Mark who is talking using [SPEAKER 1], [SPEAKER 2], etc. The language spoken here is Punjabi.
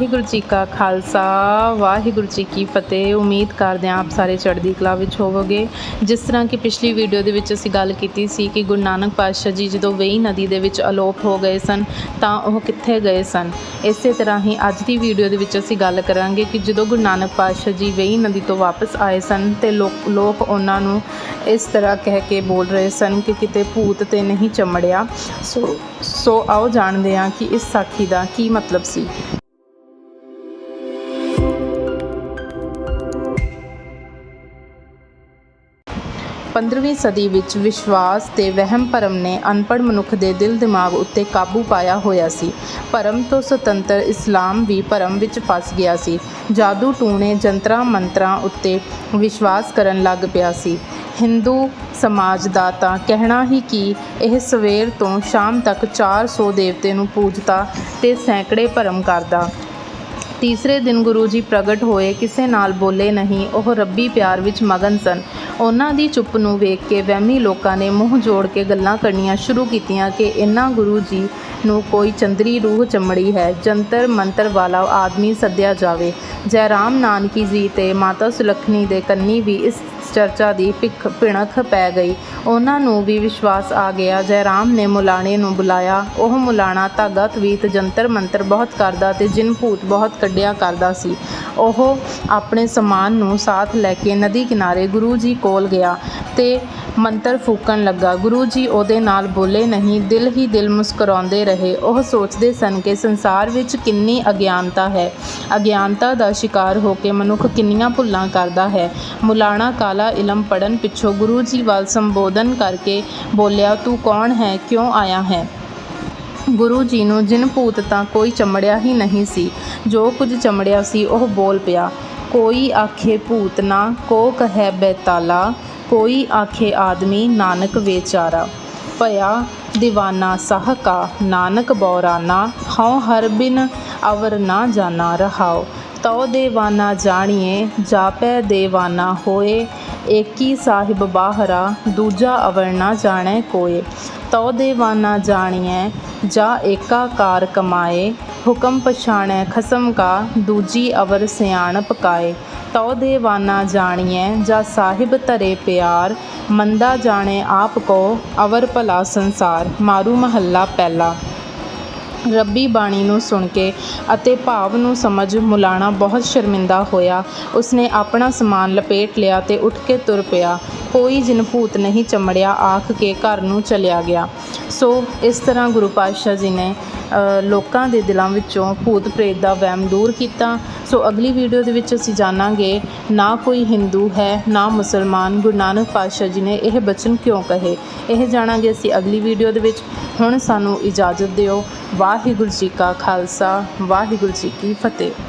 [SPEAKER 1] ਵਾਹਿਗੁਰੂ ਜੀ ਕਾ ਖਾਲਸਾ, ਵਾਹਿਗੁਰੂ ਜੀ ਕੀ ਫਤਿਹ। ਉਮੀਦ ਕਰਦੇ ਹਾਂ ਆਪ ਸਾਰੇ ਚੜ੍ਹਦੀ ਕਲਾ ਵਿੱਚ ਹੋਵੋਗੇ। ਜਿਸ ਤਰ੍ਹਾਂ ਕਿ ਪਿਛਲੀ ਵੀਡੀਓ ਦੇ ਵਿੱਚ ਅਸੀਂ ਗੱਲ ਕੀਤੀ ਸੀ ਕਿ ਗੁਰੂ ਨਾਨਕ ਪਾਤਸ਼ਾਹ ਜੀ ਜਦੋਂ ਵੇਈ ਨਦੀ ਦੇ ਵਿੱਚ ਅਲੋਪ ਹੋ ਗਏ ਸਨ, ਤਾਂ ਉਹ ਕਿੱਥੇ ਗਏ ਸਨ? ਇਸੇ ਤਰ੍ਹਾਂ ਹੀ ਅੱਜ ਦੀ ਵੀਡੀਓ ਦੇ ਵਿੱਚ ਅਸੀਂ ਗੱਲ ਕਰਾਂਗੇ ਕਿ ਜਦੋਂ ਗੁਰੂ ਨਾਨਕ ਪਾਤਸ਼ਾਹ ਜੀ ਵੇਈ ਨਦੀ ਤੋਂ ਵਾਪਸ ਆਏ ਸਨ, ਤੇ ਲੋਕ ਉਹਨਾਂ ਨੂੰ ਇਸ ਤਰ੍ਹਾਂ ਕਹਿ ਕੇ ਬੋਲ ਰਹੇ ਸਨ ਕਿ ਕਿਤੇ ਭੂਤ ਤੇ ਨਹੀਂ ਚਮੜਿਆ। ਸੋ ਸੋ ਆਓ ਜਾਣਦੇ ਹਾਂ ਕਿ ਇਸ ਸਾਖੀ ਦਾ ਕੀ ਮਤਲਬ ਸੀ। 15ਵੀਂ ਸਦੀ ਵਿੱਚ ਵਿਸ਼ਵਾਸ ਤੇ ਵਹਿਮ ਭਰਮ ਨੇ ਅਨਪੜ੍ਹ ਮਨੁੱਖ ਦੇ ਦਿਲ ਦਿਮਾਗ ਉੱਤੇ ਕਾਬੂ ਪਾਇਆ ਹੋਇਆ ਸੀ। ਭਰਮ ਤੋਂ ਸੁਤੰਤਰ ਇਸਲਾਮ ਵੀ ਭਰਮ ਵਿੱਚ ਫਸ ਗਿਆ ਸੀ। ਜਾਦੂ ਟੂਣੇ ਜੰਤਰਾਂ ਮੰਤਰਾਂ ਉੱਤੇ ਵਿਸ਼ਵਾਸ ਕਰਨ ਲੱਗ ਪਿਆ ਸੀ। ਹਿੰਦੂ ਸਮਾਜ ਦਾ ਤਾਂ ਕਹਿਣਾ ਹੀ ਕਿ ਇਹ ਸਵੇਰ ਤੋਂ ਸ਼ਾਮ ਤੱਕ 400 ਦੇਵਤੇ ਨੂੰ ਪੂਜਤਾ ਤੇ ਸੈਂਕੜੇ ਭਰਮ ਕਰਦਾ। ਤੀਸਰੇ ਦਿਨ ਗੁਰੂ ਜੀ ਪ੍ਰਗਟ ਹੋਏ, ਕਿਸੇ ਨਾਲ ਬੋਲੇ ਨਹੀਂ, ਉਹ ਰੱਬੀ ਪਿਆਰ ਵਿੱਚ ਮਗਨ ਸਨ। ਉਹਨਾਂ ਦੀ ਚੁੱਪ ਨੂੰ ਵੇਖ ਕੇ ਵਹਿਮੀ ਲੋਕਾਂ ਨੇ ਮੂੰਹ ਜੋੜ ਕੇ ਗੱਲਾਂ ਕਰਨੀਆਂ ਸ਼ੁਰੂ ਕੀਤੀਆਂ ਕਿ ਇਹਨਾਂ ਗੁਰੂ ਜੀ ਨੂੰ ਕੋਈ ਚੰਦਰੀ ਰੂਹ ਚਮੜੀ ਹੈ, ਜੰਤਰ ਮੰਤਰ ਵਾਲਾ ਆਦਮੀ ਸੱਦਿਆ ਜਾਵੇ। ਜੈ ਰਾਮ ਨਾਨਕੀ ਜੀ ਤੇ ਮਾਤਾ ਸੁਲੱਖਣੀ ਦੇ ਕੰਨੀ ਵੀ ਇਸ ਚਰਚਾ ਦੀ ਭਿੱਖ ਭਿਣਖ ਪੈ ਗਈ। ਉਹਨਾਂ ਨੂੰ ਵੀ ਵਿਸ਼ਵਾਸ ਆ ਗਿਆ। ਜੈ ਰਾਮ ਨੇ ਮੁਲਾਣੇ ਨੂੰ ਬੁਲਾਇਆ। ਉਹ ਮੁਲਾਣਾ ਧਾਗਾ, ਤਵੀਤ, ਜੰਤਰ, ਮੰਤਰ ਬਹੁਤ ਕਰਦਾ ਤੇ ਜਿਨ ਭੂਤ ਬਹੁਤ ਕੱਢਿਆ ਕਰਦਾ ਸੀ। ਉਹ ਆਪਣੇ ਸਮਾਨ ਨੂੰ ਸਾਥ ਲੈ ਕੇ ਨਦੀ ਕਿਨਾਰੇ ਗੁਰੂ ਜੀ ਕੋਲ ਗਿਆ ਤੇ ਮੰਤਰ ਫੂਕਣ ਲੱਗਾ। ਗੁਰੂ ਜੀ ਉਹਦੇ ਨਾਲ ਬੋਲੇ, ਨਹੀਂ, ਦਿਲ ਹੀ ਦਿਲ ਮੁਸਕਰਾਉਂਦੇ ਰਹੇ। ਉਹ ਸੋਚਦੇ ਸਨ ਕਿ ਸੰਸਾਰ ਵਿੱਚ ਕਿੰਨੀ ਅਗਿਆਨਤਾ ਹੈ। ਅਗਿਆਨਤਾ ਦਾ ਸ਼ਿਕਾਰ ਹੋ ਕੇ ਮਨੁੱਖ ਕਿੰਨੀਆਂ ਭੁੱਲਾਂ ਕਰਦਾ ਹੈ। ਮੁਲਾਣਾ ਕਾਲਾ ਇਲਮ ਪੜਨ ਪਿੱਛੋਂ ਗੁਰੂ ਜੀ ਵੱਲ ਸੰਬੋਧਨ ਕਰਕੇ ਬੋਲਿਆ, ਤੂੰ ਕੌਣ ਹੈ? ਕਿਉਂ ਆਇਆ ਹੈ? ਗੁਰੂ ਜੀ ਨੂੰ ਜਿਨ ਭੂਤ ਤਾਂ ਕੋਈ ਚਮੜਿਆ ਹੀ ਨਹੀਂ ਸੀ, ਜੋ ਕੁਝ ਚਮੜਿਆ ਸੀ ਉਹ ਬੋਲ ਪਿਆ, ਕੋਈ ਆਖੇ ਭੂਤ ਨਾ, ਕੋ ਕਹੈ ਬੈਤਾਲਾ ਕੋਈ ਆਖੇ ਆਦਮੀ, ਨਾਨਕ ਵੇਚਾਰਾ, ਭਇਆ ਦੀਵਾਨਾ ਸਾਹ ਕਾ, ਨਾਨਕ ਬੌਰਾਨਾ, ਹਉ ਹਰ ਬਿਨ ਅਵਰ ਨਾ ਜਾਣਾ ਰਹਾਓ ਤਉ ਦੇਵਾਨਾ ਜਾਣੀਏ ਜਾਪੈ ਦੇਵਾਨਾ ਹੋਏ, ਏਕੀ ਸਾਹਿਬ ਬਾਹਰਾ, ਦੂਜਾ ਅਵਰ ਨਾ ਜਾਣੈ ਕੋਏ। ਤਉ ਦੇਵਾਨਾ ਜਾਣੀਐ, ਜਾ ਏਕਾਕਾਰ ਕਮਾਏ ਹੁਕਮ ਪਛਾਣੈ, ਖਸਮ ਕਾ, ਦੂਜੀ ਅਵਰ ਸਿਆਣਪ ਕਾਏ। ਤਉ ਦੇਵਾਨਾ ਜਾਣੀਐ, ਜਾ ਸਾਹਿਬ ਧਰੇ ਪਿਆਰ। ਮੰਦਾ ਜਾਣੈ ਆਪ ਕੋ ਅਵਰ ਭਲਾ ਸੰਸਾਰ। ਮਾਰੂ ਮਹੱਲਾ ਪਹਿਲਾ। ਰੱਬੀ ਬਾਣੀ ਨੂੰ ਸੁਣ ਕੇ ਅਤੇ ਭਾਵ ਨੂੰ ਸਮਝ ਮੁਲਾਣਾ ਬਹੁਤ ਸ਼ਰਮਿੰਦਾ ਹੋਇਆ। ਉਸਨੇ ਆਪਣਾ ਸਮਾਨ ਲਪੇਟ ਲਿਆ ਤੇ ਉੱਠ ਕੇ ਤੁਰ ਪਿਆ। ਕੋਈ ਜਿਨ ਭੂਤ ਨਹੀਂ ਚਮੜਿਆ, ਆਖ ਕੇ ਘਰ ਨੂੰ ਚਲਿਆ ਗਿਆ। ਸੋ ਇਸ ਤਰ੍ਹਾਂ ਗੁਰੂ ਪਾਤਸ਼ਾਹ ਜੀ ਨੇ ਲੋਕਾਂ ਦੇ ਦਿਲਾਂ ਵਿੱਚੋਂ ਭੂਤ ਪ੍ਰੇਤ ਦਾ ਵਹਿਮ ਦੂਰ ਕੀਤਾ। ਸੋ ਅਗਲੀ ਵੀਡੀਓ ਦੇ ਵਿੱਚ ਅਸੀਂ ਜਾਣਾਂਗੇ, ਨਾ ਕੋਈ ਹਿੰਦੂ ਹੈ, ਨਾ ਮੁਸਲਮਾਨ, ਗੁਰੂ ਨਾਨਕ ਪਾਤਸ਼ਾਹ ਜੀ ਨੇ ਇਹ ਬਚਨ ਕਿਉਂ ਕਹੇ? ਇਹ ਜਾਣਾਂਗੇ ਅਸੀਂ ਅਗਲੀ ਵੀਡੀਓ ਦੇ ਵਿੱਚ। ਹੁਣ ਸਾਨੂੰ ਇਜਾਜ਼ਤ ਦਿਓ। ਵਾਹਿਗੁਰੂ ਜੀ ਕਾ ਖਾਲਸਾ, ਵਾਹਿਗੁਰੂ ਜੀ ਕੀ ਫਤਿਹ।